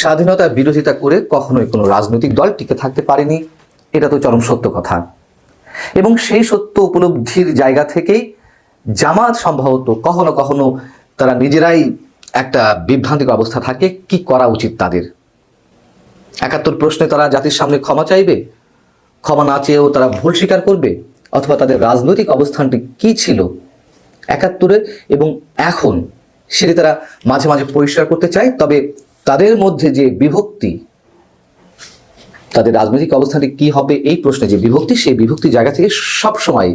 স্বাধীনতার বিরোধিতা করে কখনোই কোনো রাজনৈতিক দল টিকে থাকতে পারেনি, এটা তো চরম সত্য কথা। এবং সেই সত্য উপলব্ধির জায়গা থেকেই জামাত সম্ভবত কখনো কখনো তারা নিজেরাই একটা বিভ্রান্তিক অবস্থা থাকে, কি করা উচিত তাদের? একাত্তর প্রশ্নে তারা জাতির সামনে ক্ষমা চাইবে? ক্ষমা না চেয়েও তারা ভুল স্বীকার করবে? অথবা তাদের রাজনৈতিক অবস্থানটি কি ছিল? একাত্তরে এবং এখন সেটি তারা মাঝে মাঝে পরিষ্কার করতে চায়, তবে তাদের মধ্যে যে বিভক্তি, তাদের রাজনৈতিক অবস্থানটি কি হবে এই প্রশ্নে যে বিভক্তি, সেই বিভক্তি জায়গা থেকে সবসময়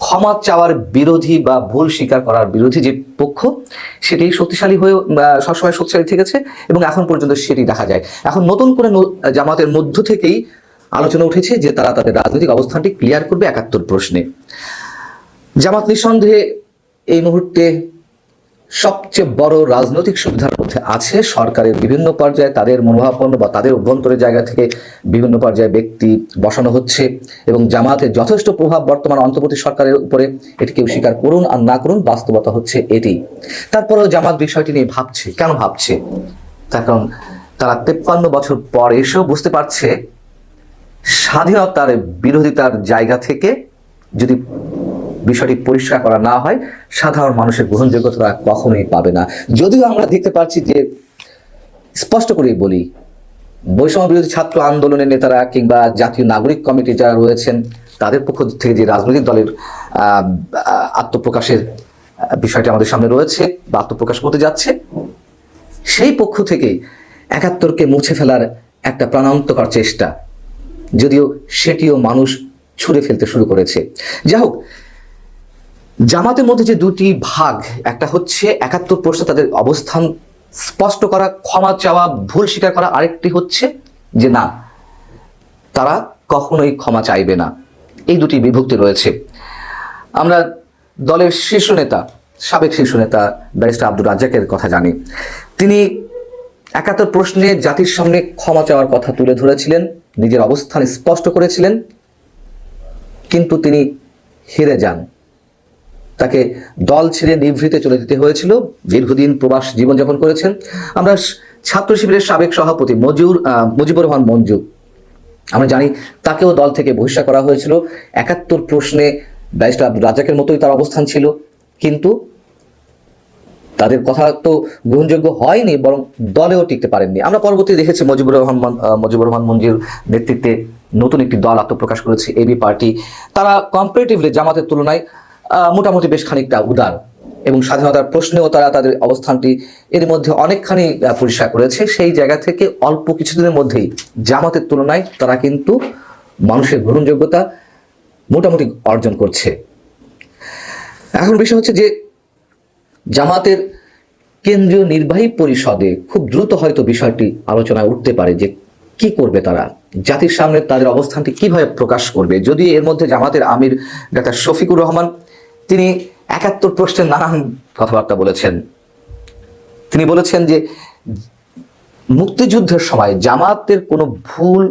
ক্ষমা চাওয়ার বিরোধী বা ভুল স্বীকার করার বিরোধী যে পক্ষ সেটি শক্তিশালী হয়ে সবসময় শক্তিশালী থেকেছে এবং এখন পর্যন্ত সেটি দেখা যায়। এখন নতুন করে জামাতের মধ্য থেকেই আলোচনা উঠেছে যে তারা তাদের রাজনৈতিক অবস্থানটি ক্লিয়ার করবে একাত্তর প্রশ্নে। জামাত নিঃসন্দেহে এই মুহূর্তে সবচেয়ে বড় রাজনৈতিক সুবিধার মধ্যে আছে সরকারের বিভিন্ন পর্যায়ে তাদের মনোভাবপন্ন বা তাদের অভ্যন্তরের জায়গা থেকে বিভিন্ন পর্যায়ে ব্যক্তি বসানো হচ্ছে এবং জামাতের যথেষ্ট প্রভাব বর্তমান অন্তর্বর্তী সরকারের উপরে এটি কেউ স্বীকার করুন আর না করুন, বাস্তবতা হচ্ছে এটি। তারপরেও জামাত বিষয়টি নিয়ে ভাবছে, কেন ভাবছে? তার কারণ তারা তেপ্পান্ন বছর পর এসেও বুঝতে পারছে স্বাধীনতার বিরোধিতার জায়গা থেকে যদি বিষয়টি পরিষ্কার করা না হয়, সাধারণ মানুষের গ্রহণযোগ্যতা কখনোই পাবে না। যদিও আমরা দেখতে পাচ্ছি যে, স্পষ্ট করে বলি, বৈষম্য বিরোধী ছাত্র আন্দোলনের নেতারা কিংবা জাতীয় নাগরিক কমিটি যারা রয়েছেন, তাদের পক্ষ থেকে যে রাজনৈতিক দলের আত্মপ্রকাশের বিষয়টি আমাদের সামনে রয়েছে বা আত্মপ্রকাশ করতে যাচ্ছে, সেই পক্ষ থেকে একাত্তরকে মুছে ফেলার একটা প্রাণান্তকর চেষ্টা, যদিও সেটিও মানুষ ছুঁড়ে ফেলতে শুরু করেছে। যাই হোক জামাতের মধ্যে যে দুটি ভাগ, একটা হচ্ছে একাত্তর প্রশ্নে তাদের অবস্থান স্পষ্ট করা, ক্ষমা চাওয়া, ভুল স্বীকার করা, আরেকটি হচ্ছে যে না, তারা কখনোই ক্ষমা চাইবে না। এই দুটি বিভক্তি রয়েছে। আমরা দলের শীর্ষ নেতা, সাবেক শীর্ষ নেতা ব্যারিস্টার আব্দুর রাজ্জাকের কথা জানি। তিনি একাত্তর প্রশ্নে জাতির সামনে ক্ষমা চাওয়ার কথা তুলে ধরেছিলেন, নিজের অবস্থান স্পষ্ট করেছিলেন, কিন্তু তিনি হেরে যান। তাকে দল ছেড়ে নিভৃতে চলে যেতে হয়েছিল। দীর্ঘদিন প্রবাস জীবনযাপন করেছেন। আমরা ছাত্র শিবিরের সাবেক সভাপতি মজুর মুজিবুর রহমান মঞ্জু। আমরা জানি তাকেও দল থেকে বহিষ্কার করা হয়েছিল। একাত্তর প্রশ্নে ব্যারিস্টার রাজাকের মতোই তার অবস্থান ছিল। কিন্তু তাদের কথা তো গ্রহণযোগ্য হয়নি, বরং দলেও টিকতে পারেননি। আমরা পরবর্তী দেখেছি মুজিবুর রহমান মন- মুজিবুর রহমান মঞ্জির নেতৃত্বে নতুন একটি দল আত্মপ্রকাশ করেছে এবি পার্টি। তারা কম্পারেটিভলি জামাতের তুলনায় মোটামুটি বেশ খানিকটা উদার। এবং স্বাধীনতার প্রশ্নেও তারা তাদের অবস্থানটি এর মধ্যে অনেকখানি পরিষ্কার করেছে। সেই জায়গা থেকে অল্প কিছুদিনের মধ্যেই জামাতের তুলনায় তারা কিন্তু মানুষের গ্রহণযোগ্যতা মোটামুটি অর্জন করছে। এখন বিষয় হচ্ছে যে, জামাতের কেন্দ্রীয় নির্বাহী পরিষদে খুব দ্রুত হয়তো বিষয়টি আলোচনায় উঠতে পারে যে, কি করবে তারা? জাতির সামনে তাদের অবস্থানটি কীভাবে প্রকাশ করবে? যদি এর মধ্যে জামাতের আমির ডাক্তার শফিকুর রহমান তিনি একাত্তর প্রশ্নের নানান কথাবার্তা বলেছেন। তিনি বলেছেন যে, মুক্তিযুদ্ধের সময় জামাতের কোনো ভুল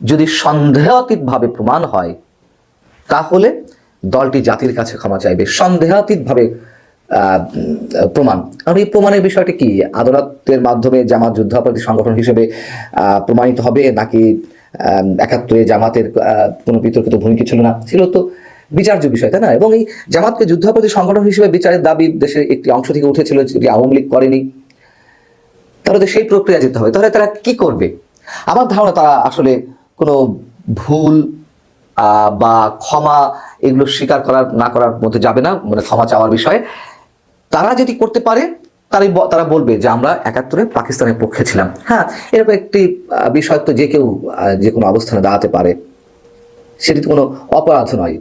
যদি সন্দেহাতীতভাবে প্রমাণ হয়, তাহলে দলটি জাতির কাছে ক্ষমা চাইবে। সন্দেহাতীতভাবে প্রমাণ। আর এই প্রমাণের বিষয়টি কি? আদালতের মাধ্যমে জামাত যুদ্ধাপরাধী সংগঠন হিসেবে প্রমাণিত হবে নাকি একাত্তরে জামাতের কোনো বিতর্কিত ভূমিকা ছিল না? ছিল তো বিচার্য বিষয়, তাই না? এবং এই জামাতকে যুদ্ধাপরাধী সংগঠন হিসেবে বিচারের দাবি দেশের একটি অংশ থেকে উঠেছিল যেটি আওয়ামী লীগ করেনি। তাহলে তো সেই প্রক্রিয়া যেতে হবে। তাহলে তারা কি করবে? আমার ধারণা তারা আসলে কোনো ভুল বা ক্ষমা এগুলো স্বীকার করার, না করার মধ্যে যাবে না মানে ক্ষমা চাওয়ার বিষয়ে। তারা যেটি করতে পারে, তারাই তারা বলবে যে আমরা একাত্তরে পাকিস্তানের পক্ষে ছিলাম। হ্যাঁ এরকম একটি বিষয় তো যে কেউ যে কোনো অবস্থানে দাঁড়াতে পারে। সেটি তো কোনো অপরাধ নয়।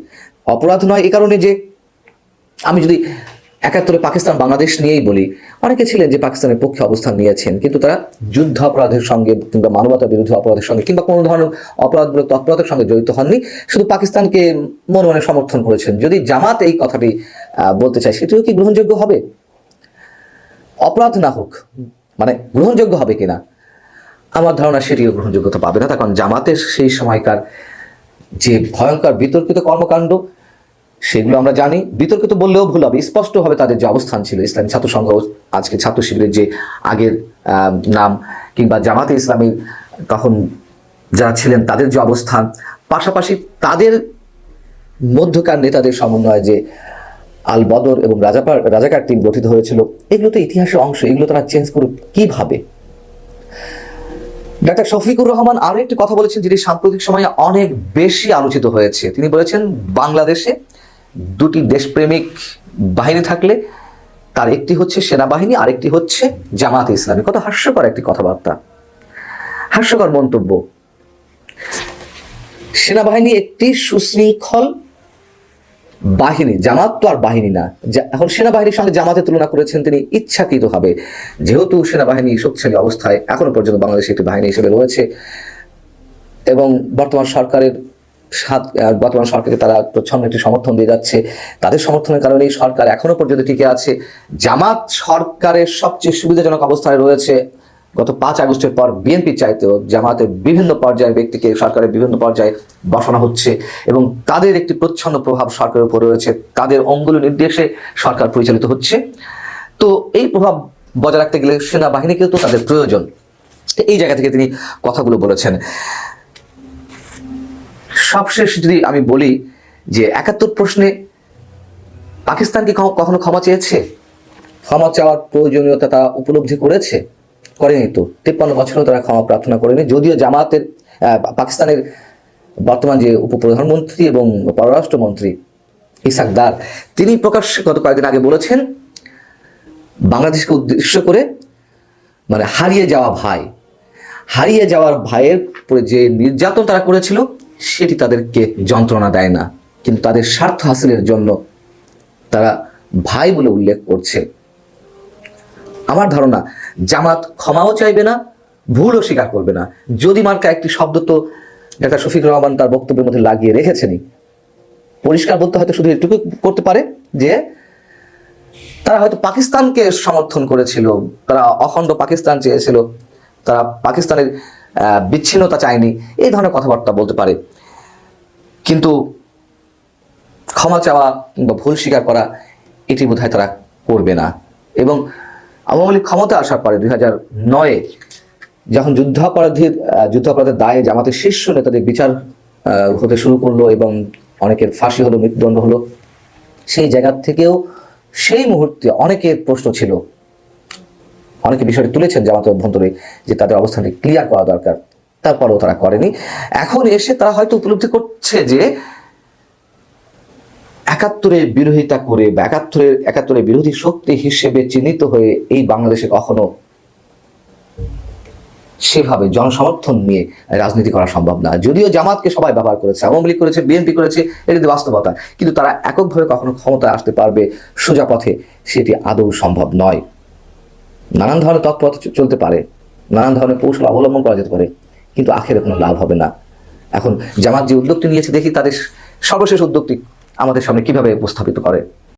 অপরাধ নয় এই কারণে যে আমি যদি একাত্তরে পাকিস্তান, বাংলাদেশ নিয়েই বলি, অনেকে ছিলেন যে পাকিস্তানের পক্ষে অবস্থান নিয়েছেন, কিন্তু তারা যুদ্ধ অপরাধের সঙ্গে কিংবা মানবতা বিরোধী অপরাধের সঙ্গে কিংবা কোনো ধরনের অপরাধমূলক তৎপরতার সঙ্গে জড়িত হননি, শুধু পাকিস্তানকে মনে মনে সমর্থন করেছেন। যদি জামাত এই কথাটি বলতে চায়, সেটিও কি গ্রহণযোগ্য হবে? অপরাধ না হোক মানে গ্রহণযোগ্য হবে কিনা? আমার ধারণা সেটিও গ্রহণযোগ্যতা পাবে না তখন জামাতের সেই সময়কার যে ভয়ঙ্কর বিতর্কিত কর্মকাণ্ড, সেগুলো আমরা জানি। বিতর্কিত বললেও ভুল হবে। স্পষ্টভাবে তাদের যে অবস্থান ছিল, ইসলামী ছাত্র সংঘ, আজকে ছাত্র শিবিরের যে আগের নাম, কিংবা জামাতে ইসলামী, তখন যারা ছিলেন, তাদের যে অবস্থান, পাশাপাশি তাদের মধ্যকার নেতাদের সমন্বয়ে যে আল বদর এবং রাজাপার রাজাকার টিম গঠিত হয়েছিল এগুলো তো ইতিহাসের অংশ, এগুলো তারা চেঞ্জ করুক কীভাবে? ডাক্তার শফিকুর রহমান আরও একটি কথা বলেছেন যেটি সাম্প্রতিক সময়ে অনেক বেশি আলোচিত হয়েছে। তিনি বলেছেন, বাংলাদেশে দুটি দেশপ্রেমিক বাহিনী থাকলে তার একটি হচ্ছে সেনাবাহিনী, আরেকটি হচ্ছে জামাত ইসলামী। কত হাস্যকর একটি কথাবার্তা। হাস্যকর মন্তব্য। সেনাবাহিনী একটি সুশৃঙ্খল বাহিনী, জামাত তো আর বাহিনী না। এখন সেনাবাহিনীর সঙ্গে জামাতের তুলনা করেছেন তিনি ইচ্ছাকৃতভাবে। যেহেতু সেনাবাহিনী শক্তিশালী অবস্থায়, এখনও পর্যন্ত বাংলাদেশে একটি বাহিনী হিসেবে রয়েছে। এবং বর্তমান সরকারের সাত বর্তমান সরকারকে তারা প্রচ্ছন্ন একটি সমর্থন দিয়ে যাচ্ছে। তাদের সমর্থনের কারণেই সরকার এখনও পর্যন্ত টিকে আছে। জামাত সরকারের সবচেয়ে সুবিধাজনক অবস্থায় রয়েছে গত পাঁচ আগস্টের পর বিএনপি চাইতেও জামাতের বিভিন্ন পর্যায়ের ব্যক্তিকে সরকারের বিভিন্ন পর্যায়ে বসানো হচ্ছে এবং তাদের একটি প্রচ্ছন্ন প্রভাব সরকারের উপর রয়েছে। তাদের অঙ্গুল নির্দেশে সরকার পরিচালিত হচ্ছে। তো এই প্রভাব বজায় রাখতে গেলে সেনাবাহিনীকেও তো তাদের প্রয়োজন। এই জায়গা থেকে তিনি কথাগুলো বলেছেন। সবশেষ যদি আমি বলি যে একাত্তর প্রশ্নে পাকিস্তান কি কখনো ক্ষমা চেয়েছে? ক্ষমা চাওয়ার প্রয়োজনীয়তা তারা উপলব্ধি করেছে? করেনি তো। তিপ্পান্ন বছরও তারা ক্ষমা প্রার্থনা করেনি। যদিও জামাতের পাকিস্তানের বর্তমান যে উপপ্রধানমন্ত্রী এবং পররাষ্ট্রমন্ত্রী ইসাক দার, তিনি প্রকাশ্যে গত কয়েকদিন আগে বলেছেন, বাংলাদেশকে উদ্দেশ্য করে মানে হারিয়ে যাওয়া ভাই, হারিয়ে যাওয়ার ভাইয়ের যে নির্যাতন তারা করেছিল, সেটি তাদেরকে যন্ত্রণা দেয় না। কিন্তু তাদের স্বার্থ হাসিলের জন্য তারা ভাই বলে উল্লেখ করছে। আমার ধারণা জামাত ক্ষমাও চাইবে না, ভুলও স্বীকার করবে না। যদি মার্কা একটি শব্দ তো ডাক্তার শফিক রহমান তার বক্তব্যের মধ্যে লাগিয়ে রেখেছেনই। পরিষ্কার বলতে হয়তো শুধু এটুকু করতে পারে যে, তারা হয়তো পাকিস্তানকে সমর্থন করেছিল, তারা অখণ্ড পাকিস্তান চেয়েছিল, তারা পাকিস্তানের বিচ্ছিন্নতা চায়নি, এই ধরনের কথাবার্তা বলতে পারে। কিন্তু ক্ষমা চাওয়া কিংবা ভুল স্বীকার করা, এটি বোধহয় তারা করবে না। এবং আওয়ামী লীগ ক্ষমতা আসার পরে দুই হাজার নয়ে যখন যুদ্ধাপরাধীর যুদ্ধাপরাধের দায়ে জামাতের শীর্ষ নেতাদের বিচার হতে শুরু করল এবং অনেকের ফাঁসি হলো, মৃত্যুদণ্ড হলো, সেই জায়গা থেকেও সেই মুহূর্তে অনেকের প্রশ্ন ছিল। অনেকে বিষয়টি তুলেছেন জামাতের অভ্যন্তরে যে তাদের অবস্থানটি ক্লিয়ার করা দরকার। তারপরেও তারা করেনি। এখন এসে তারা হয়তো উপলব্ধি করছে যে একাত্তরের বিরোধিতা করে বা একাত্তরের একাত্তরের বিরোধী শক্তি হিসেবে চিহ্নিত হয়ে এই বাংলাদেশে কখনো সেভাবে জনসমর্থন নিয়ে রাজনীতি করা সম্ভব না। যদিও জামাতকে সবাই ব্যবহার করেছে, আওয়ামী লীগ করেছে, বিএনপি করেছে, এটা কিন্তু বাস্তবতা। কিন্তু তারা এককভাবে কখনো ক্ষমতায় আসতে পারবে সোজা পথে, সেটি আদৌ সম্ভব নয়। নানান ধরনের তৎপরতা চলতে পারে, নানান ধরনের কৌশল অবলম্বন করা যেতে পারে, কিন্তু আখেরে কোনো লাভ হবে না। এখন জামাত যে উদ্যোগটি নিয়েছে, দেখি তাদের সর্বশেষ উদ্যোগটি আমাদের সামনে কীভাবে উপস্থাপিত করে?